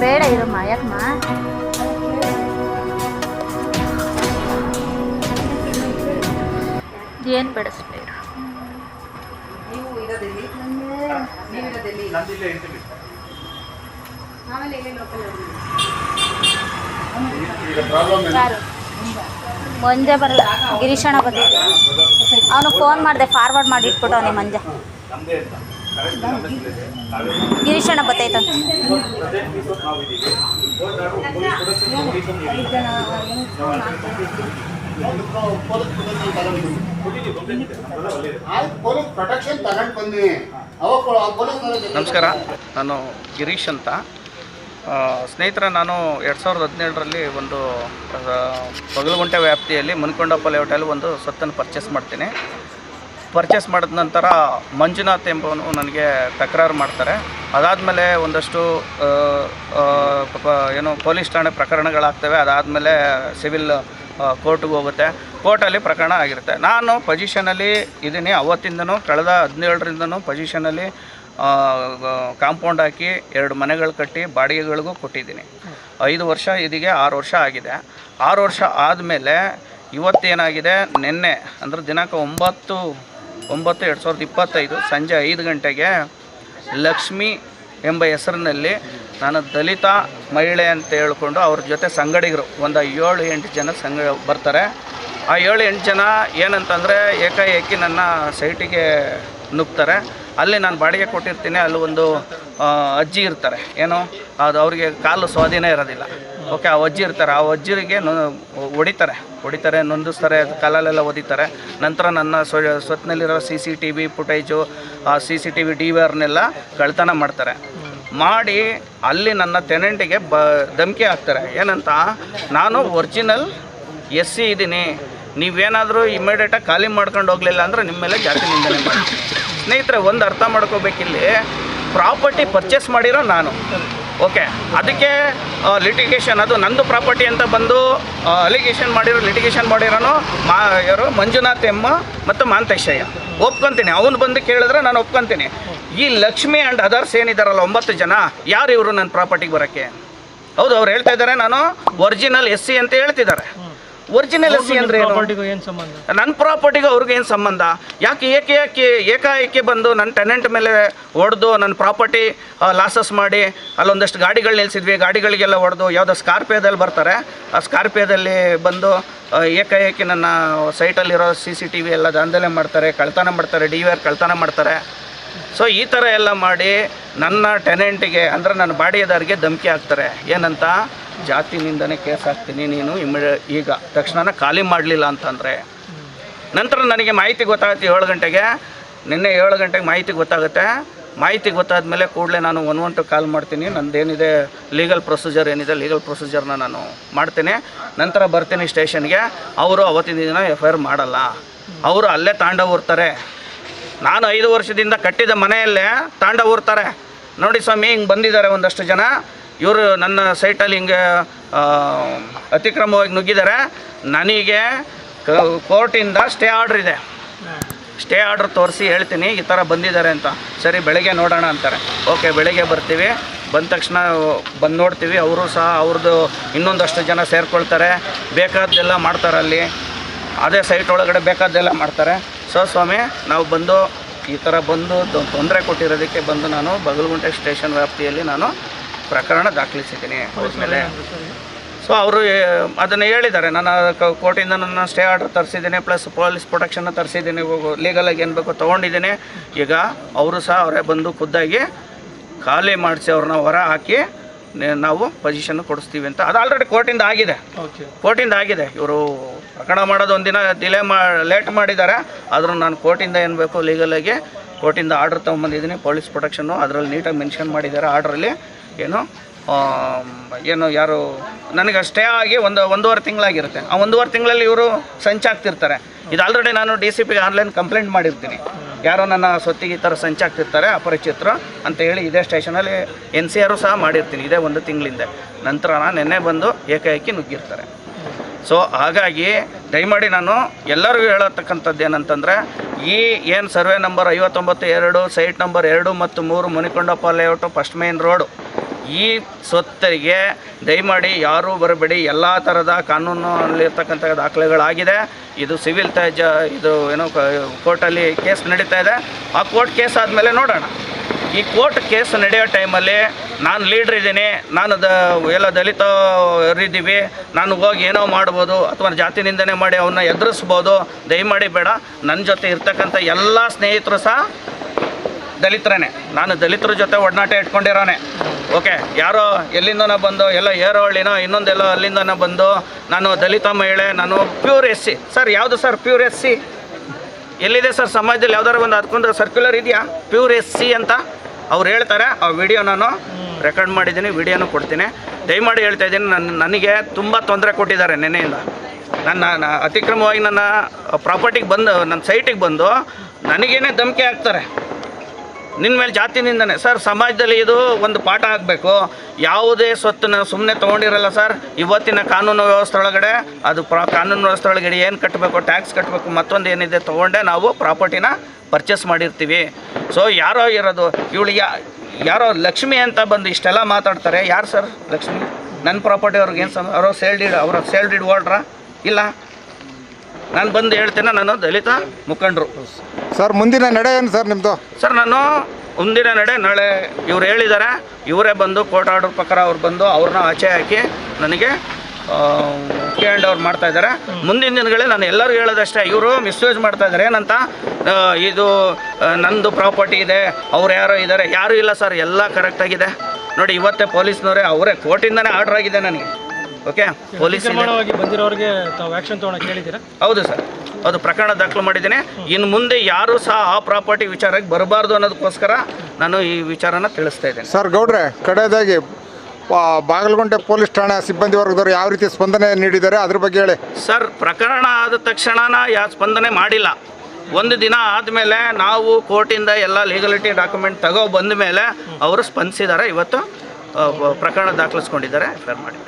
ಬೇಡ ಇರಮ್ಮ ಯಾಕಮ್ಮ? ಏನು ಬೇಡ ಸುಮ್ಮನೆ ಇರು. ನೀವು ಇರೋದಿಲ್ಲಿ ನೀವು ಇರೋದಿಲ್ಲಿ ನಂದಿಲ್ಲೇ ಇಂಟಿಮೇಟ್ ಆಮೇಲೆ ಇಲ್ಲಿ ಲೋಕಲ್ ಈಗ ಪ್ರಾಬ್ಲಮ್ ಮಂಜೆ ಬರಲ್ಲ. ಗಿರೀಶಣ ಬಂದಿದ್ದ. ಅವನು ಫೋನ್ ಮಾಡಿದೆ ಫಾರ್ವರ್ಡ್ ಮಾಡಿ ಅವ್ನಿಗೆ ಮಂಜೆ. ಗಿರೀಶಣ್ಣ ಪೊಲೀಸ್ ನಮಸ್ಕಾರ. ನಾನು ಗಿರೀಶ್ ಅಂತ. ಸ್ನೇಹಿತರೆ, ನಾನು ಎರಡು ಸಾವಿರದ ಹದಿನೇಳರಲ್ಲಿ ಒಂದು ಬಗಲಗುಂಟೆ ವ್ಯಾಪ್ತಿಯಲ್ಲಿ ಮುನ್ಕೊಂಡಪ್ಪ ಲೇಔಟಲ್ಲಿ ಒಂದು ಸತ್ತನ್ನು ಪರ್ಚೇಸ್ ಮಾಡ್ತೀನಿ. ಪರ್ಚೇಸ್ ಮಾಡಿದ ನಂತರ ಮಂಜುನಾಥ್ ಎಂಬವನು ನನಗೆ ತಕರಾರು ಮಾಡ್ತಾರೆ. ಅದಾದಮೇಲೆ ಒಂದಷ್ಟು ಏನು ಪೊಲೀಸ್ ಠಾಣೆ ಪ್ರಕರಣಗಳಾಗ್ತವೆ. ಅದಾದಮೇಲೆ ಸಿವಿಲ್ ಕೋರ್ಟಿಗೆ ಹೋಗುತ್ತೆ. ಕೋರ್ಟಲ್ಲಿ ಪ್ರಕರಣ ಆಗಿರುತ್ತೆ. ನಾನು ಪೊಸಿಷನಲ್ಲಿ ಇದ್ದೀನಿ. ಅವತ್ತಿಂದನೂ, ಕಳೆದ ಹದಿನೇಳರಿಂದನೂ ಪೊಸಿಷನಲ್ಲಿ ಕಾಂಪೌಂಡ್ ಹಾಕಿ ಎರಡು ಮನೆಗಳು ಕಟ್ಟಿ ಬಾಡಿಗೆಗಳಿಗೂ ಕೊಟ್ಟಿದ್ದೀನಿ. ಐದು ವರ್ಷ ಇದಿಗೆ, ಆರು ವರ್ಷ ಆಗಿದೆ. ಆರು ವರ್ಷ ಆದಮೇಲೆ ಇವತ್ತೇನಾಗಿದೆ, ನಿನ್ನೆ, ಅಂದರೆ ದಿನಾಂಕ ಒಂಬತ್ತು ಒಂಬತ್ತು ಎರಡು ಸಾವಿರದ ಇಪ್ಪತ್ತೈದು ಸಂಜೆ ಐದು ಗಂಟೆಗೆ ಲಕ್ಷ್ಮಿ ಎಂಬ ಹೆಸರಿನಲ್ಲಿ ನಾನು ದಲಿತ ಮಹಿಳೆ ಅಂತ ಹೇಳಿಕೊಂಡು ಅವ್ರ ಜೊತೆ ಸಂಗಡಿಗರು, ಒಂದು ಏಳು ಎಂಟು ಜನ ಸಂಗ ಬರ್ತಾರೆ. ಆ ಏಳು ಎಂಟು ಜನ ಏನಂತಂದರೆ ಏಕಾಏಕಿ ನನ್ನ ಸೈಟಿಗೆ ನುಗ್ತಾರೆ. ಅಲ್ಲಿ ನಾನು ಬಾಡಿಗೆ ಕೊಟ್ಟಿರ್ತೀನಿ, ಅಲ್ಲಿ ಒಂದು ಅಜ್ಜಿ ಇರ್ತಾರೆ. ಏನು? ಅದು ಅವರಿಗೆ ಕಾಲು ಸ್ವಾಧೀನ ಇರೋದಿಲ್ಲ. ಓಕೆ ಆ ಅಜ್ಜಿ ಇರ್ತಾರೆ. ಆ ಅಜ್ಜಿಗೆ ನೊ, ಹೊಡಿತಾರೆ. ಹೊಡಿತಾರೆ, ನೊಂದಿಸ್ತಾರೆ, ಕಾಲಲ್ಲೆಲ್ಲ ಓದಿತಾರೆ. ನಂತರ ನನ್ನ ಸ್ವ, ಸ್ವತ್ನಲ್ಲಿರೋ C C T V footage ಆ C C T V D V ಆರ್ನೆಲ್ಲ ಕಳ್ತನ ಮಾಡ್ತಾರೆ. ಮಾಡಿ ಅಲ್ಲಿ ನನ್ನ ಟೆನೆಂಟಿಗೆ ಬ, ಧಮಕಿ ಹಾಕ್ತಾರೆ. ಏನಂತ? ನಾನು ಒರಿಜಿನಲ್ ಎಸ್ ಸಿ ಇದ್ದೀನಿ ನೀವೇನಾದರೂ ಇಮ್ಮಿಡಿಯೇಟಾಗಿ ಖಾಲಿ ಮಾಡ್ಕೊಂಡು ಹೋಗಲಿಲ್ಲ ಅಂದರೆ ನಿಮ್ಮ ಮೇಲೆ ಜಾತಿ ನಿಂದನೆ ಮಾಡಿ ಸ್ನೇಹಿತರೆ, ಒಂದು ಅರ್ಥ ಮಾಡ್ಕೋಬೇಕಿಲ್ಲಿ ಪ್ರಾಪರ್ಟಿ ಪರ್ಚೇಸ್ ಮಾಡಿರೋ ನಾನು. ಓಕೆ ಅದಕ್ಕೆ ಲಿಟಿಗೇಷನ್ ಅದು ನಂದು ಪ್ರಾಪರ್ಟಿ ಅಂತ ಬಂದು ಅಲಿಗೇಷನ್ ಮಾಡಿರೋ ಲಿಟಿಗೇಷನ್ ಮಾಡಿರೋನು ಮಾ, ಯಾರು? ಮಂಜುನಾಥ್ ಎಮ್ಮ ಮತ್ತು ಮಾಂತೇಶಯ್ಯ. ಒಪ್ಕೊಂತೀನಿ. ಅವನು ಬಂದು ಕೇಳಿದ್ರೆ ನಾನು ಒಪ್ಕೊಂತೀನಿ. ಈ ಲಕ್ಷ್ಮಿ ಆ್ಯಂಡ್ ಅದರ್ಸ್ ಏನಿದ್ದಾರಲ್ಲ ಒಂಬತ್ತು ಜನ, ಯಾರು ಇವರು ನನ್ನ ಪ್ರಾಪರ್ಟಿಗೆ ಬರೋಕ್ಕೆ? ಹೌದು, ಅವ್ರು ಹೇಳ್ತಾ ಇದ್ದಾರೆ ನಾನು ಒರಿಜಿನಲ್ ಎಸ್ ಸಿ ಅಂತ ಹೇಳ್ತಿದ್ದಾರೆ. ಒರಿಜಿನಲ್ ಎಸ್ ಸಿ ಅಂದರೆ ಏನು? ಏನು ಸಂಬಂಧ? ನನ್ನ ಪ್ರಾಪರ್ಟಿಗೆ ಅವ್ರಿಗೆ ಏನು ಸಂಬಂಧ? ಯಾಕೆ ಏಕೆ ಯಾಕೆ ಏಕಾಏಕಿ ಬಂದು ನನ್ನ ಟೆನೆಂಟ್ ಮೇಲೆ ಹೊಡೆದು ನನ್ನ ಪ್ರಾಪರ್ಟಿ ಲಾಸಸ್ ಮಾಡಿ ಅಲ್ಲೊಂದಷ್ಟು ಗಾಡಿಗಳು ನಿಲ್ಲಿಸಿದ್ವಿ ಗಾಡಿಗಳಿಗೆಲ್ಲ ಹೊಡೆದು ಯಾವುದೋ ಸ್ಕಾರ್ಪಿಯೋದಲ್ಲಿ ಬರ್ತಾರೆ. ಆ ಸ್ಕಾರ್ಪಿಯೋದಲ್ಲಿ ಬಂದು ಏಕಾಏಕಿ ನನ್ನ ಸೈಟಲ್ಲಿರೋ ಸಿ ಸಿ ಟಿ ವಿ ಎಲ್ಲ ದಾಂಧಲೆ ಮಾಡ್ತಾರೆ ಕಳ್ತನ ಮಾಡ್ತಾರೆ ಡಿ ವಿ ಆರ್ ಕಳ್ತನ ಮಾಡ್ತಾರೆ. ಸೊ ಈ ಥರ ಎಲ್ಲ ಮಾಡಿ ನನ್ನ ಟೆನೆಂಟಿಗೆ ಅಂದರೆ ನನ್ನ ಬಾಡಿಗೆದಾರಿಗೆ ಧಮಕಿ ಹಾಕ್ತಾರೆ. ಏನಂತ? ಜಾತಿ ನಿಂದನೆ ಕೇಸ್ ಹಾಕ್ತೀನಿ, ನೀನು ಇಮಿಡಿಯ ಈಗ ತಕ್ಷಣ ಖಾಲಿ ಮಾಡಲಿಲ್ಲ ಅಂತಂದರೆ, ನಂತರ ನನಗೆ ಮಾಹಿತಿ ಗೊತ್ತಾಗುತ್ತೆ ಏಳು ಗಂಟೆಗೆ, ನಿನ್ನೆ ಏಳು ಗಂಟೆಗೆ ಮಾಹಿತಿ ಗೊತ್ತಾಗುತ್ತೆ. ಮಾಹಿತಿ ಗೊತ್ತಾದ ಮೇಲೆ ಕೂಡಲೇ ನಾನು ಒನ್ ಒನ್ ಟು ಕಾಲ್ ಮಾಡ್ತೀನಿ. ನಂದೇನಿದೆ ಲೀಗಲ್ ಪ್ರೊಸೀಜರ್ ಏನಿದೆ ಲೀಗಲ್ ಪ್ರೊಸೀಜರ್ನ ನಾನು ಮಾಡ್ತೀನಿ. ನಂತರ ಬರ್ತೀನಿ ಸ್ಟೇಷನ್ಗೆ. ಅವರು ಅವತ್ತಿನ ದಿನ ಎಫ್ ಐ ಆರ್ ಮಾಡಲ್ಲ. ಅವರು ಅಲ್ಲೇ ತಾಂಡ ಊರ್ತಾರೆ. ನಾನು ಐದು ವರ್ಷದಿಂದ ಕಟ್ಟಿದ ಮನೆಯಲ್ಲೇ ತಾಂಡ ಊರ್ತಾರೆ. ನೋಡಿ ಸ್ವಾಮಿ, ಹಿಂಗೆ ಬಂದಿದ್ದಾರೆ ಒಂದಷ್ಟು ಜನ. ಇವರು ನನ್ನ ಸೈಟಲ್ಲಿ ಹಿಂಗೆ ಅತಿಕ್ರಮವಾಗಿ ನುಗ್ಗಿದ್ದಾರೆ ನನಗೆ ಕೋರ್ಟಿಂದ ಸ್ಟೇ ಆರ್ಡ್ರ್ ಇದೆ. ಸ್ಟೇ ಆರ್ಡ್ರ್ ತೋರಿಸಿ ಹೇಳ್ತೀನಿ, ಈ ಥರ ಬಂದಿದ್ದಾರೆ ಅಂತ. ಸರಿ, ಬೆಳಗ್ಗೆ ನೋಡೋಣ ಅಂತಾರೆ. ಓಕೆ, ಬೆಳಗ್ಗೆ ಬರ್ತೀವಿ. ಬಂದ ತಕ್ಷಣ ಬಂದು ನೋಡ್ತೀವಿ. ಅವರು ಸಹ ಅವ್ರದ್ದು ಇನ್ನೊಂದಷ್ಟು ಜನ ಸೇರ್ಕೊಳ್ತಾರೆ. ಬೇಕಾದ್ದೆಲ್ಲ ಮಾಡ್ತಾರೆ ಅಲ್ಲಿ. ಅದೇ ಸೈಟ್ ಒಳಗಡೆ ಬೇಕಾದ್ದೆಲ್ಲ ಮಾಡ್ತಾರೆ. ಸೊ ಸ್ವಾಮಿ, ನಾವು ಬಂದು ಈ ಥರ ಬಂದು ತೊಂದರೆ ಕೊಟ್ಟಿರೋದಕ್ಕೆ ಬಂದು ನಾನು ಬಗಲಗುಂಟೆ ಸ್ಟೇಷನ್ ವ್ಯಾಪ್ತಿಯಲ್ಲಿ ನಾನು ಪ್ರಕರಣ ದಾಖಲಿಸಿದ್ದೀನಿ ಅವ್ರ ಮೇಲೆ ಸೊ ಅವರು ಅದನ್ನು ಹೇಳಿದ್ದಾರೆ. ನಾನು ಕೋರ್ಟಿಂದ ನನ್ನ ಸ್ಟೇ ಆರ್ಡರ್ ತರಿಸಿದ್ದೀನಿ ಪ್ಲಸ್ ಪೊಲೀಸ್ ಪ್ರೊಟೆಕ್ಷನ್ನ ತರಿಸಿದ್ದೀನಿ ಲೀಗಲಾಗಿ ಏನು ಬೇಕೋ ತೊಗೊಂಡಿದ್ದೀನಿ. ಈಗ ಅವರು ಸಹ ಅವರೇ ಬಂದು ಖುದ್ದಾಗಿ ಖಾಲಿ ಮಾಡಿಸಿ ಅವ್ರನ್ನ ಹೊರ ಹಾಕಿ ನಾವು ಪೊಸಿಷನ್ ಕೊಡಿಸ್ತೀವಿ ಅಂತ. ಅದು ಆಲ್ರೆಡಿ ಕೋರ್ಟಿಂದ ಆಗಿದೆ. ಓಕೆ. ಕೋರ್ಟಿಂದ ಆಗಿದೆ. ಇವರು ಪ್ರಕರಣ ಮಾಡೋದು ಒಂದಿನ ಡಿಲೇ ಮಾ ಲೇಟ್ ಮಾಡಿದ್ದಾರೆ. ಆದರೂ ನಾನು ಕೋರ್ಟಿಂದ ಏನು ಬೇಕೋ ಲೀಗಲಾಗಿ ಕೋರ್ಟಿಂದ ಆರ್ಡ್ರ್ ತೊಗೊಂಬಂದಿದ್ದೀನಿ ಪೊಲೀಸ್ ಪ್ರೊಟೆಕ್ಷನ್ನು ಅದರಲ್ಲಿ ನೀಟಾಗಿ ಮೆನ್ಷನ್ ಮಾಡಿದ್ದಾರೆ ಆರ್ಡ್ರಲ್ಲಿ ಏನು ಏನು ಯಾರು ನನಗೆ ಸ್ಟೇ ಆಗಿ ಒಂದು, ಒಂದೂವರೆ ತಿಂಗಳಾಗಿರುತ್ತೆ. ಆ ಒಂದೂವರೆ ತಿಂಗಳಲ್ಲಿ ಇವರು ಸಂಚಾಗ್ತಿರ್ತಾರೆ ಇದು ಆಲ್ರೆಡಿ ನಾನು ಡಿ ಸಿ ಪಿಗೆ ಆನ್ಲೈನ್ ಕಂಪ್ಲೇಂಟ್ ಮಾಡಿರ್ತೀನಿ. ಯಾರೋ ನನ್ನ ಸೊತ್ತಿಗೆ ಈ ಥರ ಸಂಚಾಗ್ತಿರ್ತಾರೆ ಅಪರಿಚಿತರು ಅಂತ ಹೇಳಿ ಇದೇ ಸ್ಟೇಷನಲ್ಲಿ ಎನ್ ಸಿ ಆರು ಸಹ ಮಾಡಿರ್ತೀನಿ, ಇದೇ ಒಂದು ತಿಂಗಳಿಂದ. ನಂತರ ನಾನು ನಿನ್ನೆ ಬಂದು ಏಕಾಏಕಿ ನುಗ್ಗಿರ್ತಾರೆ. ಸೊ ಹಾಗಾಗಿ ದಯಮಾಡಿ ನಾನು ಎಲ್ಲರಿಗೂ ಹೇಳತಕ್ಕಂಥದ್ದು ಏನಂತಂದರೆ, ಈ ಏನು ಸರ್ವೆ ನಂಬರ್ ಐವತ್ತೊಂಬತ್ತು ಎರಡು ಸೈಟ್ ನಂಬರ್ ಎರಡು ಮತ್ತು ಮೂರು Munikondappa layout first main road ಈ ಸ್ವತ್ತರಿಗೆ ದಯಮಾಡಿ ಯಾರೂ ಬರಬೇಡಿ. ಎಲ್ಲ ಥರದ ಕಾನೂನಲ್ಲಿರ್ತಕ್ಕಂಥ ದಾಖಲೆಗಳಾಗಿದೆ. ಇದು ಸಿವಿಲ್ ತ್ಯಾಜ್ಯ ಇದು ಏನೋ ಕೋರ್ಟಲ್ಲಿ ಕೇಸ್ ನಡೀತಾ ಇದೆ. ಆ ಕೋರ್ಟ್ ಕೇಸ್ ಆದಮೇಲೆ ನೋಡೋಣ. ಈ ಕೋರ್ಟ್ ಕೇಸ್ ನಡೆಯೋ ಟೈಮಲ್ಲಿ ನಾನು ಲೀಡ್ರ್ ಇದ್ದೀನಿ, ನಾನು ದ, ಎಲ್ಲ ದಲಿತ ಇದ್ದೀವಿ ನಾನು ಹೋಗಿ ಏನೋ ಮಾಡ್ಬೋದು, ಅಥವಾ ಜಾತಿ ನಿಂದನೆ ಮಾಡಿ ಅವನ್ನ ಎದುರಿಸ್ಬೋದು, ದಯಮಾಡಿ ಬೇಡ. ನನ್ನ ಜೊತೆ ಇರ್ತಕ್ಕಂಥ ಎಲ್ಲ ಸ್ನೇಹಿತರು ಸಹ ದಲಿತರೇ ನಾನು ದಲಿತರ ಜೊತೆ ಒಡನಾಟ ಇಟ್ಕೊಂಡಿರೋನೆ. ಓಕೆ, ಯಾರೋ ಎಲ್ಲಿಂದನೋ ಬಂದು, ಎಲ್ಲ ಏರೋಹಳ್ಳಿನೋ ಇನ್ನೊಂದೆಲ್ಲೋ ಅಲ್ಲಿಂದನೋ ಬಂದು, ನಾನು ದಲಿತ ಮಹಿಳೆ, ನಾನು ಪ್ಯೂರ್ ಎಸ್ ಸಿ ಸರ್, ಯಾವುದು ಸರ್ ಪ್ಯೂರ್ ಎಸ್ ಸಿ ಎಲ್ಲಿದೆ ಸರ್ ಸಮಾಜದಲ್ಲಿ? ಯಾವ್ದಾರು ಒಂದು ಹತ್ಕೊಂಡ್ರೆ ಸರ್ಕ್ಯುಲರ್ ಇದೆಯಾ? ಪ್ಯೂರ್ ಎಸ್ ಸಿ ಅಂತ? ಅವ್ರು ಹೇಳ್ತಾರೆ, ಆ ವಿಡಿಯೋ ನಾನು ರೆಕಾರ್ಡ್ ಮಾಡಿದ್ದೀನಿ ವಿಡಿಯೋನು ಕೊಡ್ತೀನಿ. ದಯಮಾಡಿ ಹೇಳ್ತಾ ಇದ್ದೀನಿ ನನ್ನ ನನಗೆ ತುಂಬ ತೊಂದರೆ ಕೊಟ್ಟಿದ್ದಾರೆ ನೆನೆಯಿಂದ ನನ್ನ ಅತಿಕ್ರಮವಾಗಿ ನನ್ನ ಪ್ರಾಪರ್ಟಿಗೆ ಬಂದು, ನನ್ನ ಸೈಟಿಗೆ ಬಂದು, ನನಗೇನೆ ಧಮಕಿ ಹಾಕ್ತಾರೆ. ನಿನ್ನ ಮೇಲೆ ಜಾತಿ ನಿಂದನೆ ಸರ್, ಸಮಾಜದಲ್ಲಿ ಇದು ಒಂದು ಪಾಠ ಆಗಬೇಕು. ಯಾವುದೇ ಸ್ವತ್ತನ್ನು ಸುಮ್ಮನೆ ತೊಗೊಂಡಿರಲ್ಲ ಸರ್. ಇವತ್ತಿನ ಕಾನೂನು ವ್ಯವಸ್ಥೆ ಒಳಗಡೆ ಅದು ಪ್ರ, ಕಾನೂನು ವ್ಯವಸ್ಥೆ ಒಳಗಡೆ ಏನು ಕಟ್ಟಬೇಕು ಟ್ಯಾಕ್ಸ್ ಕಟ್ಟಬೇಕು ಮತ್ತೊಂದು ಏನಿದೆ ತೊಗೊಂಡೆ ನಾವು ಪ್ರಾಪರ್ಟಿನ ಪರ್ಚೇಸ್ ಮಾಡಿರ್ತೀವಿ. ಸೊ ಯಾರೋ ಇರೋದು, ಇವಳು ಯಾ, ಯಾರೋ ಲಕ್ಷ್ಮಿ ಅಂತ ಬಂದು ಇಷ್ಟೆಲ್ಲ ಮಾತಾಡ್ತಾರೆ. ಯಾರು ಸರ್ ಲಕ್ಷ್ಮಿ? ನನ್ನ ಪ್ರಾಪರ್ಟಿ ಅವ್ರಿಗೆ ಏನು ಸಮ, ಅವರೋ ಸೇಲ್ ಡೀಡ್ ಅವ್ರ ಸೇಲ್ ಡೀಡ್ ಇಲ್ಲ? ನಾನು ಬಂದು ಹೇಳ್ತೇನೆ, ನಾನು ದಲಿತ ಮುಖಂಡರು. ಸರ್ ಮುಂದಿನ ನಡೆ ಏನು ಸರ್ ನಿಮ್ಮದು ಸರ್ ನಾನು ಮುಂದಿನ ನಡೆ ನಾಳೆ ಇವ್ರು ಹೇಳಿದ್ದಾರೆ ಇವರೇ ಬಂದು ಕೋರ್ಟ್ ಆರ್ಡರ್ ಪ್ರಕಾರ ಅವ್ರು ಬಂದು ಅವ್ರನ್ನ ಆಚೆ ಹಾಕಿ ನನಗೆ ಹ್ಯಾಂಡ್ ಅವ್ರು ಮಾಡ್ತಾ ಇದ್ದಾರೆ. ಮುಂದಿನ ದಿನಗಳೇ ನಾನು ಎಲ್ಲರೂ ಹೇಳೋದಷ್ಟೇ ಇವರು ಮಿಸ್ಯೂಸ್ ಮಾಡ್ತಾ ಇದ್ದಾರೆ. ಏನಂತ ಇದು ನಂದು ಪ್ರಾಪರ್ಟಿ ಇದೆ ಅವ್ರು ಯಾರೋ ಇದ್ದಾರೆ ಯಾರೂ ಇಲ್ಲ ಸರ್ ಎಲ್ಲ ಕರೆಕ್ಟಾಗಿದೆ ನೋಡಿ ಇವತ್ತೇ ಪೊಲೀಸ್ನವರೇ ಅವರೇ ಕೋರ್ಟಿಂದನೇ ಆರ್ಡರ್ ಆಗಿದೆ ನನಗೆ. ಓಕೆ ಪೊಲೀಸ್ ಬಂದಿರೋರಿಗೆ ತಾವು ಆಕ್ಷನ್ ತೊಗೊಳಕ್ಕೆ ಹೇಳಿದ್ದೀರಾ ಹೌದು ಸರ್. ಅದು ಪ್ರಕರಣ ದಾಖಲು ಮಾಡಿದ್ದೀನಿ. ಇನ್ನು ಮುಂದೆ ಯಾರೂ ಸಹ ಆ ಪ್ರಾಪರ್ಟಿ ವಿಚಾರಕ್ಕೆ ಬರಬಾರ್ದು ಅನ್ನೋದಕ್ಕೋಸ್ಕರ ನಾನು ಈ ವಿಚಾರನ ತಿಳಿಸ್ತಾ ಇದ್ದೇನೆ. ಸರ್ ಗೌಡ್ರೆ ಕಡೆಯದಾಗಿ ಬಾಗಲಗುಂಟೆ ಪೊಲೀಸ್ ಠಾಣಾ ಸಿಬ್ಬಂದಿ ವರ್ಗದವರು ಯಾವ ರೀತಿ ಸ್ಪಂದನೆ ನೀಡಿದ್ದಾರೆ? ಅದ್ರ ಬಗ್ಗೆ ಹೇಳಿ. ಸರ್ ಪ್ರಕರಣ ಆದ ತಕ್ಷಣನ ಯಾ ಸ್ಪಂದನೆ ಮಾಡಿಲ್ಲ. ಒಂದು ದಿನ ಆದಮೇಲೆ ನಾವು ಕೋರ್ಟಿಂದ ಎಲ್ಲ ಲೀಗಲಿಟಿ ಡಾಕ್ಯುಮೆಂಟ್ ತಗೋ ಬಂದ ಮೇಲೆ ಅವರು ಸ್ಪಂದಿಸಿದ್ದಾರೆ. ಇವತ್ತು ಪ್ರಕರಣ ದಾಖಲಿಸ್ಕೊಂಡಿದ್ದಾರೆ. ಎಫ್ ಮಾಡಿದ್ದಾರೆ.